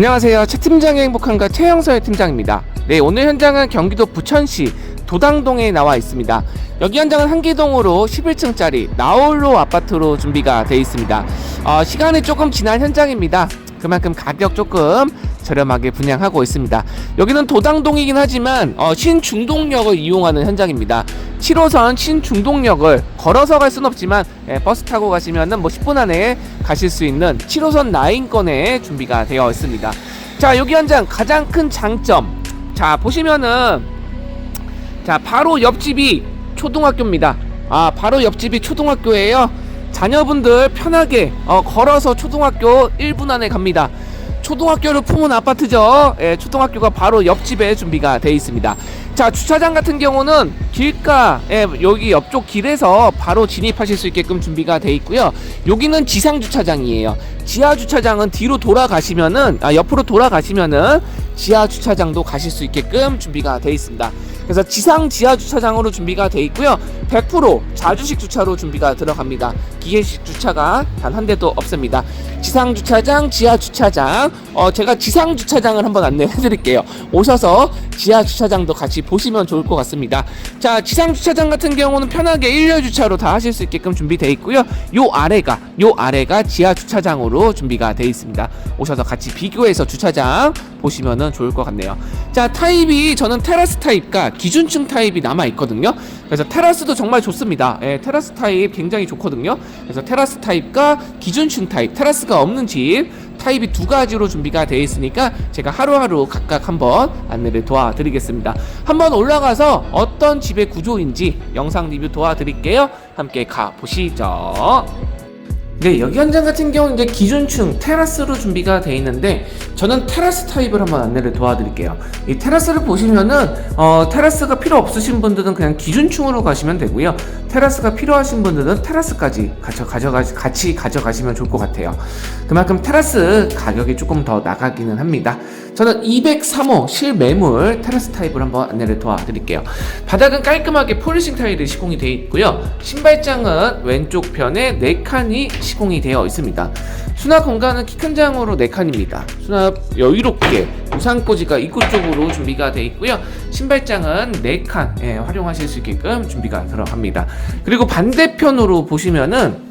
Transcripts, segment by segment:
안녕하세요. 최 팀장의 행복한가 최영서의 팀장입니다. 네, 오늘 현장은 경기도 부천시 도당동에 나와 있습니다. 여기 현장은 한기동으로 11층짜리 나홀로 아파트로 준비가 되어 있습니다. 어, 시간이 조금 지난 현장입니다. 그만큼 가격 조금 저렴하게 분양하고 있습니다. 여기는 도당동이긴 하지만 어, 신중동역을 이용하는 현장입니다. 7호선 신중동역을 걸어서 갈 수는 없지만 예, 버스 타고 가시면은 뭐 10분 안에 가실 수 있는 7호선 라인권에 준비가 되어 있습니다. 자 여기 현장 가장 큰 장점 자 보시면은 자 바로 옆집이 초등학교입니다. 아 바로 옆집이 초등학교예요. 자녀분들 편하게 어, 걸어서 초등학교 1분 안에 갑니다. 초등학교를 품은 아파트죠. 예, 초등학교가 바로 옆집에 준비가 되어 있습니다. 자, 주차장 같은 경우는 길가, 예, 여기 옆쪽 길에서 바로 진입하실 수 있게끔 준비가 되어 있고요. 여기는 지상 주차장이에요. 지하 주차장은 뒤로 돌아가시면은, 아, 옆으로 돌아가시면은 지하 주차장도 가실 수 있게끔 준비가 되어 있습니다. 그래서 지상 지하 주차장으로 준비가 되어 있고요. 100% 자주식 주차로 준비가 들어갑니다. 기계식 주차가 단 한 대도 없습니다. 지상 주차장, 지하 주차장. 어, 제가 지상 주차장을 한번 안내해 드릴게요. 오셔서 지하 주차장도 같이 보시면 좋을 것 같습니다. 자, 지상 주차장 같은 경우는 편하게 일렬 주차로 다 하실 수 있게끔 준비되어 있고요. 요 아래가 요 아래가 지하 주차장으로 준비가 되어 있습니다. 오셔서 같이 비교해서 주차장 보시면은 좋을 것 같네요. 자, 타입이 저는 테라스 타입과 기준층 타입이 남아 있거든요. 그래서 테라스도 정말 좋습니다. 예, 테라스 타입 굉장히 좋거든요. 그래서 테라스 타입과 기준층 타입, 테라스가 없는 집 타입이 두 가지로 준비가 되어 있으니까 제가 하루하루 각각 한번 안내를 도와드리겠습니다. 한번 올라가서 어떤 집의 구조인지 영상 리뷰 도와드릴게요. 함께 가 보시죠. 네, 여기 현장 같은 경우는 이제 기준층 테라스로 준비가 되어 있는데 저는 테라스 타입을 한번 안내를 도와드릴게요. 이 테라스를 보시면은 어, 테라스가 필요 없으신 분들은 그냥 기준층으로 가시면 되고요. 테라스가 필요하신 분들은 테라스까지 같이 가져가 같이 가져가시면 좋을 것 같아요. 그만큼 테라스 가격이 조금 더 나가기는 합니다. 저는 203호 실매물 테라스 타입을 한번 안내를 도와드릴게요. 바닥은 깔끔하게 폴리싱 타일이 시공이 되어 있고요. 신발장은 왼쪽 편에 4칸이 시공이 되어 있습니다. 수납 공간은 키 큰 장으로 4칸입니다. 수납 여유롭게 우산꽂이가 입구 쪽으로 준비가 되어 있고요. 신발장은 4칸 예, 활용하실 수 있게끔 준비가 들어갑니다. 그리고 반대편으로 보시면은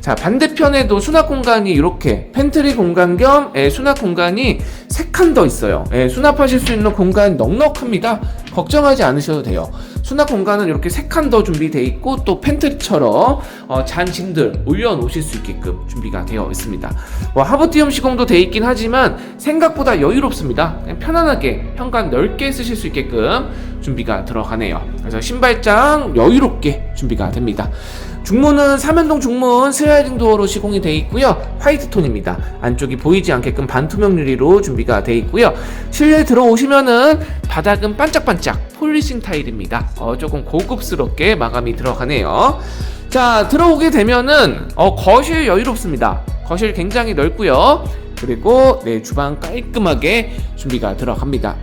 자 반대편에도 수납 공간이 이렇게 팬트리 공간 겸 예, 수납 공간이 세 칸 더 있어요. 예, 수납하실 수 있는 공간 넉넉합니다. 걱정하지 않으셔도 돼요. 수납 공간은 이렇게 세 칸 더 준비되어 있고 또 팬트리처럼 어, 잔 짐들 올려놓으실 수 있게끔 준비가 되어 있습니다. 뭐 하부티움 시공도 되어 있긴 하지만 생각보다 여유롭습니다. 편안하게 현관 넓게 쓰실 수 있게끔 준비가 들어가네요. 그래서 신발장 여유롭게 준비가 됩니다. 중문은 삼연동 중문 슬라이딩 도어로 시공이 되어 있고요. 화이트 톤입니다. 안쪽이 보이지 않게끔 반투명 유리로 준비가 되어 있고요. 실내 들어오시면은 바닥은 반짝반짝 폴리싱 타일입니다. 어, 조금 고급스럽게 마감이 들어가네요. 자, 들어오게 되면은 어, 거실 여유롭습니다. 거실 굉장히 넓고요. 그리고 네, 주방 깔끔하게 준비가 들어갑니다.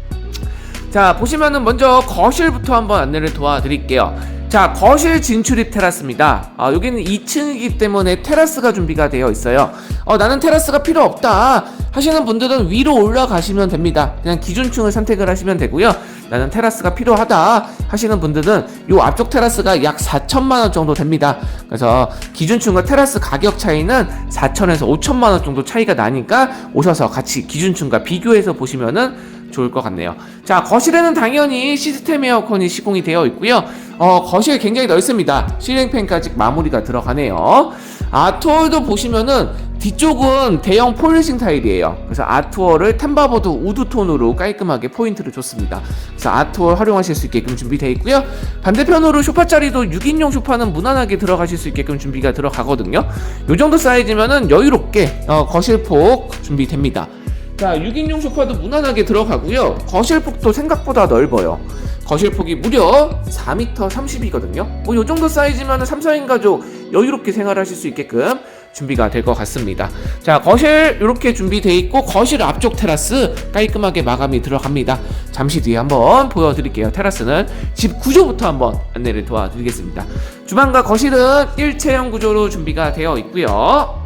자, 보시면은 먼저 거실부터 한번 안내를 도와드릴게요. 자, 거실 진출입 테라스입니다. 아, 여기는 2층이기 때문에 테라스가 준비가 되어 있어요. 어, 나는 테라스가 필요 없다 하시는 분들은 위로 올라가시면 됩니다. 그냥 기준층을 선택을 하시면 되고요. 나는 테라스가 필요하다 하시는 분들은 요 앞쪽 테라스가 약 4천만 원 정도 됩니다. 그래서 기준층과 테라스 가격 차이는 4천에서 5천만 원 정도 차이가 나니까 오셔서 같이 기준층과 비교해서 보시면은 좋을 것 같네요. 자, 거실에는 당연히 시스템 에어컨이 시공이 되어 있고요. 어, 거실 굉장히 넓습니다. 실링팬까지 마무리가 들어가네요. 아트월도 보시면은 뒤쪽은 대형 폴리싱 타일이에요. 그래서 아트월을 템바보드 우드 톤으로 깔끔하게 포인트를 줬습니다. 그래서 아트월 활용하실 수 있게끔 준비되어 있고요. 반대편으로 소파 자리도 6인용 소파는 무난하게 들어가실 수 있게끔 준비가 들어가거든요. 이 정도 사이즈면은 여유롭게 어, 거실 폭 준비됩니다. 자, 6인용 소파도 무난하게 들어가고요. 거실 폭도 생각보다 넓어요. 거실 폭이 무려 4m 30이거든요. 뭐요 정도 사이즈면 3, 4인 가족 여유롭게 생활하실 수 있게끔 준비가 될 것 같습니다. 자, 거실 이렇게 준비되어 있고 거실 앞쪽 테라스 깔끔하게 마감이 들어갑니다. 잠시 뒤에 한번 보여드릴게요. 테라스는 집 구조부터 한번 안내를 도와드리겠습니다. 주방과 거실은 일체형 구조로 준비가 되어 있고요.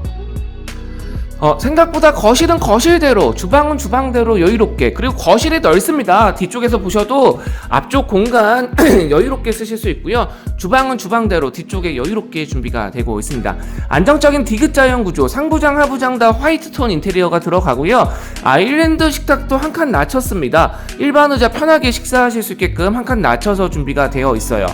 어, 생각보다 거실은 거실대로, 주방은 주방대로 여유롭게, 그리고 거실이 넓습니다. 뒤쪽에서 보셔도 앞쪽 공간 여유롭게 쓰실 수 있고요. 주방은 주방대로 뒤쪽에 여유롭게 준비가 되고 있습니다. 안정적인 디귿자형 구조, 상부장, 하부장 다 화이트 톤 인테리어가 들어가고요. 아일랜드 식탁도 한 칸 낮췄습니다. 일반 의자 편하게 식사하실 수 있게끔 한 칸 낮춰서 준비가 되어 있어요.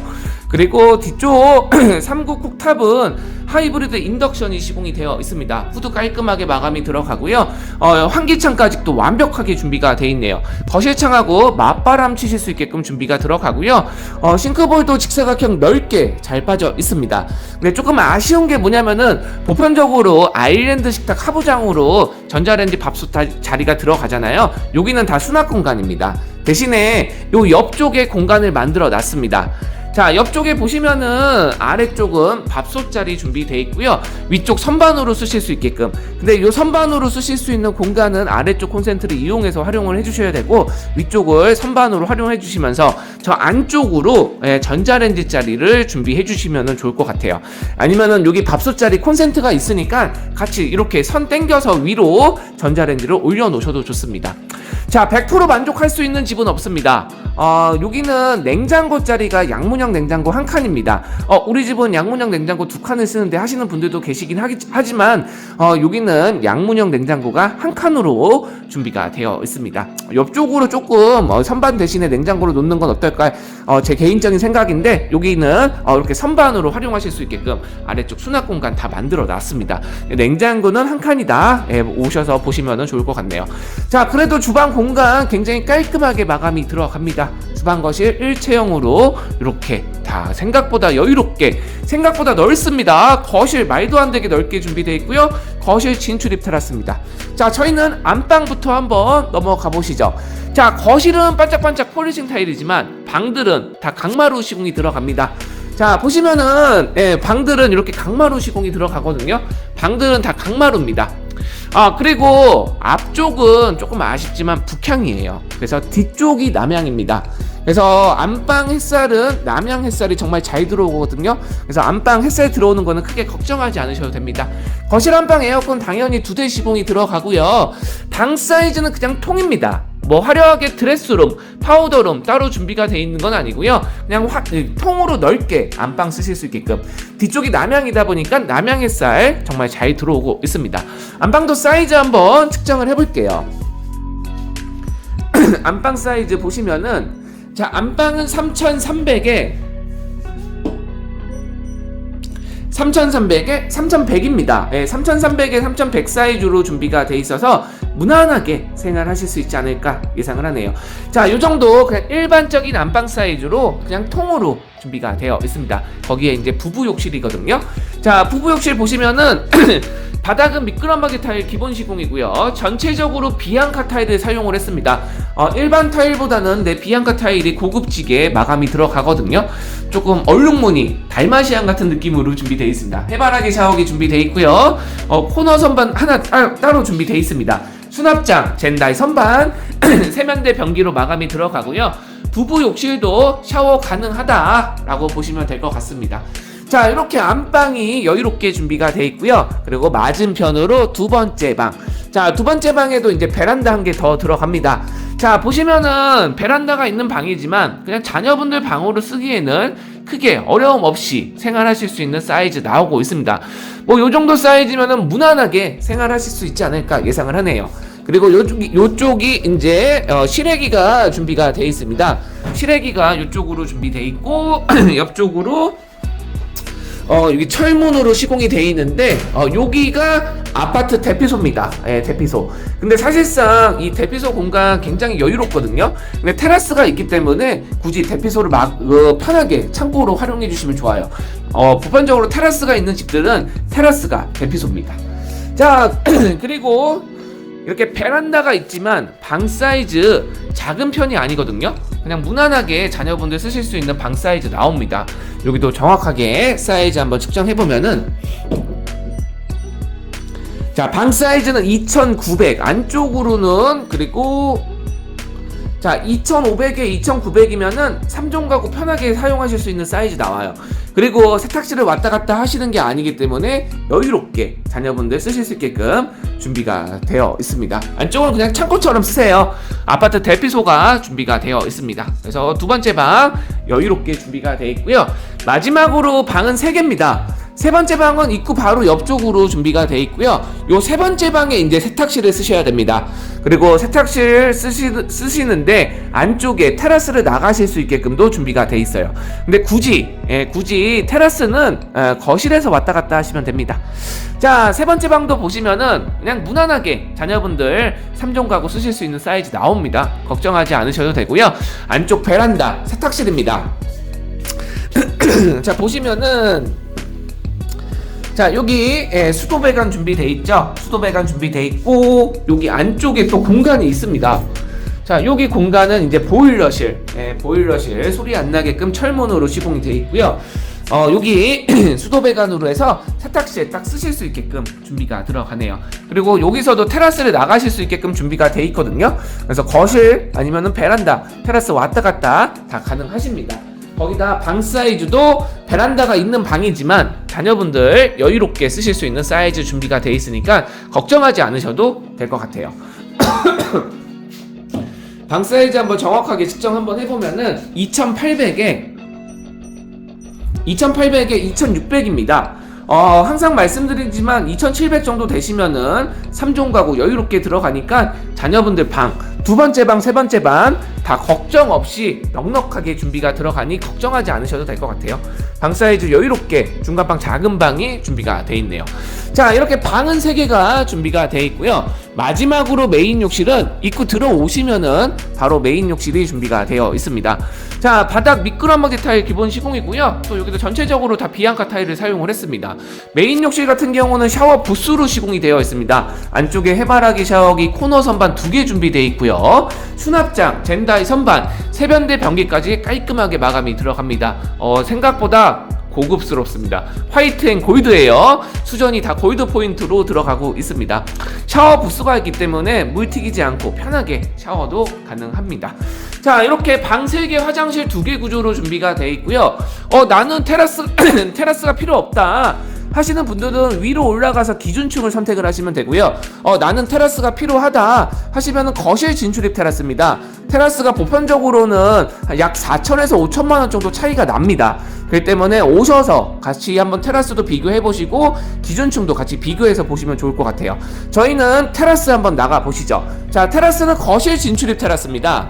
그리고 뒤쪽 3구 쿡탑은 하이브리드 인덕션이 시공이 되어 있습니다. 후드 깔끔하게 마감이 들어가고요. 어, 환기창까지 또 완벽하게 준비가 되어 있네요. 거실창하고 맞바람 치실 수 있게끔 준비가 들어가고요. 어, 싱크볼도 직사각형 넓게 잘 빠져 있습니다. 근데 조금 아쉬운 게 뭐냐면은 보편적으로 아일랜드 식탁 하부장으로 전자레인지 밥솥 다- 자리가 들어가잖아요. 여기는 다 수납 공간입니다. 대신에 요 옆쪽에 공간을 만들어 놨습니다. 자 옆쪽에 보시면은 아래쪽은 밥솥 자리 준비되어 있고요. 위쪽 선반으로 쓰실 수 있게끔. 근데 이 선반으로 쓰실 수 있는 공간은 아래쪽 콘센트를 이용해서 활용을 해주셔야 되고 위쪽을 선반으로 활용해 주시면서 저 안쪽으로 예, 전자레인지 자리를 준비해 주시면 좋을 것 같아요. 아니면은 여기 밥솥 자리 콘센트가 있으니까 같이 이렇게 선 땡겨서 위로 전자레인지를 올려 놓으셔도 좋습니다. 자, 100% 만족할 수 있는 집은 없습니다. 어, 여기는 냉장고 자리가 양문형 냉장고 한 칸입니다. 어, 우리 집은 양문형 냉장고 두 칸을 쓰는데 하시는 분들도 계시긴 하기, 하지만 어, 여기는 양문형 냉장고가 한 칸으로 준비가 되어 있습니다. 옆쪽으로 조금 어, 선반 대신에 냉장고를 놓는 건 어떨까? 어, 제 개인적인 생각인데 여기는 어, 이렇게 선반으로 활용하실 수 있게끔 아래쪽 수납 공간 다 만들어 놨습니다. 냉장고는 한 칸이다. 예, 오셔서 보시면 좋을 것 같네요. 자, 그래도 주방 공간 굉장히 깔끔하게 마감이 들어갑니다. 주방 거실 일체형으로 이렇게 다 생각보다 여유롭게 생각보다 넓습니다. 거실 말도 안 되게 넓게 준비되어 있고요. 거실 진출입 테라스입니다. 자, 저희는 안방부터 한번 넘어가 보시죠. 자, 거실은 반짝반짝 폴리싱 타일이지만 방들은 다 강마루 시공이 들어갑니다. 자, 보시면은 예, 방들은 이렇게 강마루 시공이 들어가거든요. 방들은 다 강마루입니다. 아 그리고 앞쪽은 조금 아쉽지만 북향이에요. 그래서 뒤쪽이 남향입니다. 그래서 안방 햇살은 남향 햇살이 정말 잘 들어오거든요. 그래서 안방 햇살 들어오는 거는 크게 걱정하지 않으셔도 됩니다. 거실 안방 에어컨 당연히 두 대 시공이 들어가고요. 방 사이즈는 그냥 통입니다. 뭐 화려하게 드레스룸, 파우더룸 따로 준비가 돼 있는 건 아니고요. 그냥 화, 이, 통으로 넓게 안방 쓰실 수 있게끔 뒤쪽이 남향이다 보니까 남향 햇살 정말 잘 들어오고 있습니다. 안방도 사이즈 한번 측정을 해볼게요. 안방 사이즈 보시면은 자 안방은 3,300에 3,300에 3,100입니다. 예, 3,300에 3,100 사이즈로 준비가 돼 있어서 무난하게 생활하실 수 있지 않을까 예상을 하네요. 자, 요 정도 그냥 일반적인 안방 사이즈로 그냥 통으로 준비가 되어 있습니다. 거기에 이제 부부 욕실이거든요. 자, 부부 욕실 보시면은 바닥은 미끄럼하게 타일 기본 시공이고요. 전체적으로 비앙카 타일을 사용을 했습니다. 어, 일반 타일보다는 내 비앙카 타일이 고급지게 마감이 들어가거든요. 조금 얼룩무늬, 달마시안 같은 느낌으로 준비되어 있습니다. 해바라기 샤워기 준비되어 있고요. 어, 코너 선반 하나 따, 따로 준비되어 있습니다. 수납장, 젠다이 선반, 세면대 변기로 마감이 들어가고요. 부부 욕실도 샤워 가능하다라고 보시면 될 것 같습니다. 자, 이렇게 안방이 여유롭게 준비가 돼 있고요. 그리고 맞은편으로 두 번째 방. 자, 두 번째 방에도 이제 베란다 한 개 더 들어갑니다. 자, 보시면은 베란다가 있는 방이지만 그냥 자녀분들 방으로 쓰기에는 크게 어려움 없이 생활하실 수 있는 사이즈 나오고 있습니다. 뭐 요 정도 사이즈면은 무난하게 생활하실 수 있지 않을까 예상을 하네요. 그리고 요쪽이 요쪽이 이제 어, 실외기가 준비가 돼 있습니다. 실외기가 이쪽으로 준비돼 있고 옆쪽으로 어 여기 철문으로 시공이 돼 있는데 어 여기가 아파트 대피소입니다. 예, 대피소. 근데 사실상 이 대피소 공간 굉장히 여유롭거든요. 근데 테라스가 있기 때문에 굳이 대피소를 막 어, 편하게 창고로 활용해 주시면 좋아요. 어 보편적으로 테라스가 있는 집들은 테라스가 대피소입니다. 자 그리고 이렇게 베란다가 있지만 방 사이즈 작은 편이 아니거든요. 그냥 무난하게 자녀분들 쓰실 수 있는 방 사이즈 나옵니다. 여기도 정확하게 사이즈 한번 측정해 보면은 자, 방 사이즈는 2,900 안쪽으로는 그리고 자, 2,500에 2,900이면은 3종 가구 편하게 사용하실 수 있는 사이즈 나와요. 그리고 세탁실을 왔다 갔다 하시는 게 아니기 때문에 여유롭게 자녀분들 쓰실 수 있게끔 준비가 되어 있습니다. 안쪽은 그냥 창고처럼 쓰세요. 아파트 대피소가 준비가 되어 있습니다. 그래서 두 번째 방 여유롭게 준비가 되어 있고요. 마지막으로 방은 3개입니다. 세 번째 방은 입구 바로 옆쪽으로 준비가 되어 있고요. 요 세 번째 방에 이제 세탁실을 쓰셔야 됩니다. 그리고 세탁실 쓰시, 쓰시는데 안쪽에 테라스를 나가실 수 있게끔도 준비가 돼 있어요. 근데 굳이 예, 굳이 테라스는 어, 거실에서 왔다 갔다 하시면 됩니다. 자, 세 번째 방도 보시면은 그냥 무난하게 자녀분들 3종 가구 쓰실 수 있는 사이즈 나옵니다. 걱정하지 않으셔도 되고요. 안쪽 베란다 세탁실입니다. 자, 보시면은 자 여기 예, 수도 배관 준비돼 있죠? 수도 배관 준비돼 있고 여기 안쪽에 또 공간이 있습니다. 자 여기 공간은 이제 보일러실 예, 보일러실. 소리 안 나게끔 철문으로 시공이 돼 있고요. 어 여기 수도 배관으로 해서 세탁실에 딱 쓰실 수 있게끔 준비가 들어가네요. 그리고 여기서도 테라스를 나가실 수 있게끔 준비가 돼 있거든요. 그래서 거실 아니면은 베란다 테라스 왔다 갔다 다 가능하십니다 거기다 방 사이즈도 베란다가 있는 방이지만 자녀분들 여유롭게 쓰실 수 있는 사이즈 준비가 돼 있으니까 걱정하지 않으셔도 될 것 같아요. 방 사이즈 한번 정확하게 측정 한번 해보면은 2,800에 2,800에 2,600입니다. 어, 항상 말씀드리지만 2,700 정도 되시면은 3종 가구 여유롭게 들어가니까 자녀분들 방, 두 번째 방, 세 번째 방 다 걱정 없이 넉넉하게 준비가 들어가니 걱정하지 않으셔도 될 것 같아요. 방 사이즈 여유롭게 중간 방 작은 방이 준비가 돼 있네요. 자, 이렇게 방은 3개가 준비가 돼 있고요. 마지막으로 메인 욕실은 입구 들어오시면은 바로 메인 욕실이 준비가 되어 있습니다. 자, 바닥 미끄럼막이 타일 기본 시공이고요. 또 여기도 전체적으로 다 비앙카 타일을 사용을 했습니다. 메인 욕실 같은 경우는 샤워 부스로 시공이 되어 있습니다. 안쪽에 해바라기 샤워기 코너 선반 두 개 준비되어 있고요. 수납장, 젠다 이 선반, 세변대 변기까지 깔끔하게 마감이 들어갑니다. 어, 생각보다 고급스럽습니다. 화이트 앤 골드예요. 수전이 다 골드 포인트로 들어가고 있습니다. 샤워 부스가 있기 때문에 물 튀기지 않고 편하게 샤워도 가능합니다. 자, 이렇게 방 3개, 화장실 2개 구조로 준비가 되어 있고요. 어, 나는 테라스 테라스가 필요 없다. 하시는 분들은 위로 올라가서 기준층을 선택을 하시면 되고요. 어, 나는 테라스가 필요하다 하시면 거실 진출입 테라스입니다. 테라스가 보편적으로는 약 4천에서 5천만 원 정도 차이가 납니다. 그렇기 때문에 오셔서 같이 한번 테라스도 비교해 보시고 기준층도 같이 비교해서 보시면 좋을 것 같아요. 저희는 테라스 한번 나가 보시죠. 자, 테라스는 거실 진출입 테라스입니다.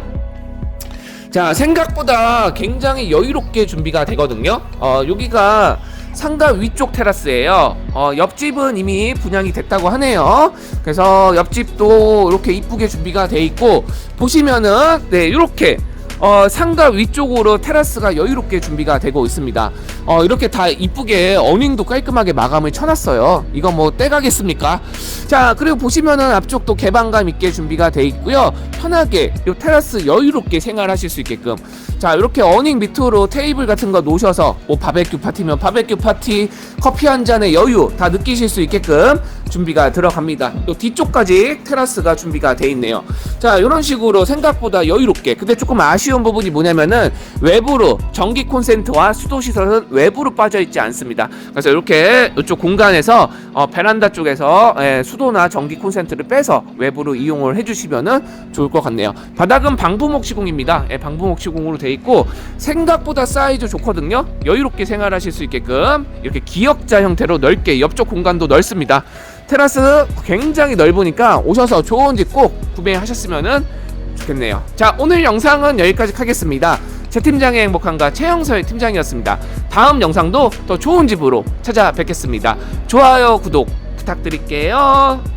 자, 생각보다 굉장히 여유롭게 준비가 되거든요. 어, 여기가 상가 위쪽 테라스예요. 어, 옆집은 이미 분양이 됐다고 하네요. 그래서 옆집도 이렇게 이쁘게 준비가 돼 있고 보시면은 네, 이렇게 어, 상가 위쪽으로 테라스가 여유롭게 준비가 되고 있습니다. 어, 이렇게 다 이쁘게 어닝도 깔끔하게 마감을 쳐놨어요. 이거 뭐 떼가겠습니까? 자, 그리고 보시면은 앞쪽도 개방감 있게 준비가 돼 있고요. 편하게 이 테라스 여유롭게 생활하실 수 있게끔 자, 이렇게 어닝 밑으로 테이블 같은 거 놓으셔서 뭐 바베큐 파티면 바베큐 파티, 커피 한 잔의 여유 다 느끼실 수 있게끔 준비가 들어갑니다. 또 뒤쪽까지 테라스가 준비가 돼 있네요. 자, 이런 식으로 생각보다 여유롭게. 근데 조금 아쉬 운 부분이 뭐냐면은 외부로 전기 콘센트와 수도 시설은 외부로 빠져 있지 않습니다. 그래서 이렇게 이쪽 공간에서 어, 베란다 쪽에서 예, 수도나 전기 콘센트를 빼서 외부로 이용을 해주시면은 좋을 것 같네요. 바닥은 방부목 시공입니다. 예, 방부목 시공으로 돼 있고 생각보다 사이즈 좋거든요. 여유롭게 생활하실 수 있게끔 이렇게 기역자 형태로 넓게 옆쪽 공간도 넓습니다. 테라스 굉장히 넓으니까 오셔서 좋은 집 꼭 구매하셨으면 좋겠네요. 자, 오늘 영상은 여기까지 하겠습니다. 제 팀장의 행복한가 최영서의 팀장이었습니다. 다음 영상도 더 좋은 집으로 찾아뵙겠습니다. 좋아요, 구독 부탁드릴게요.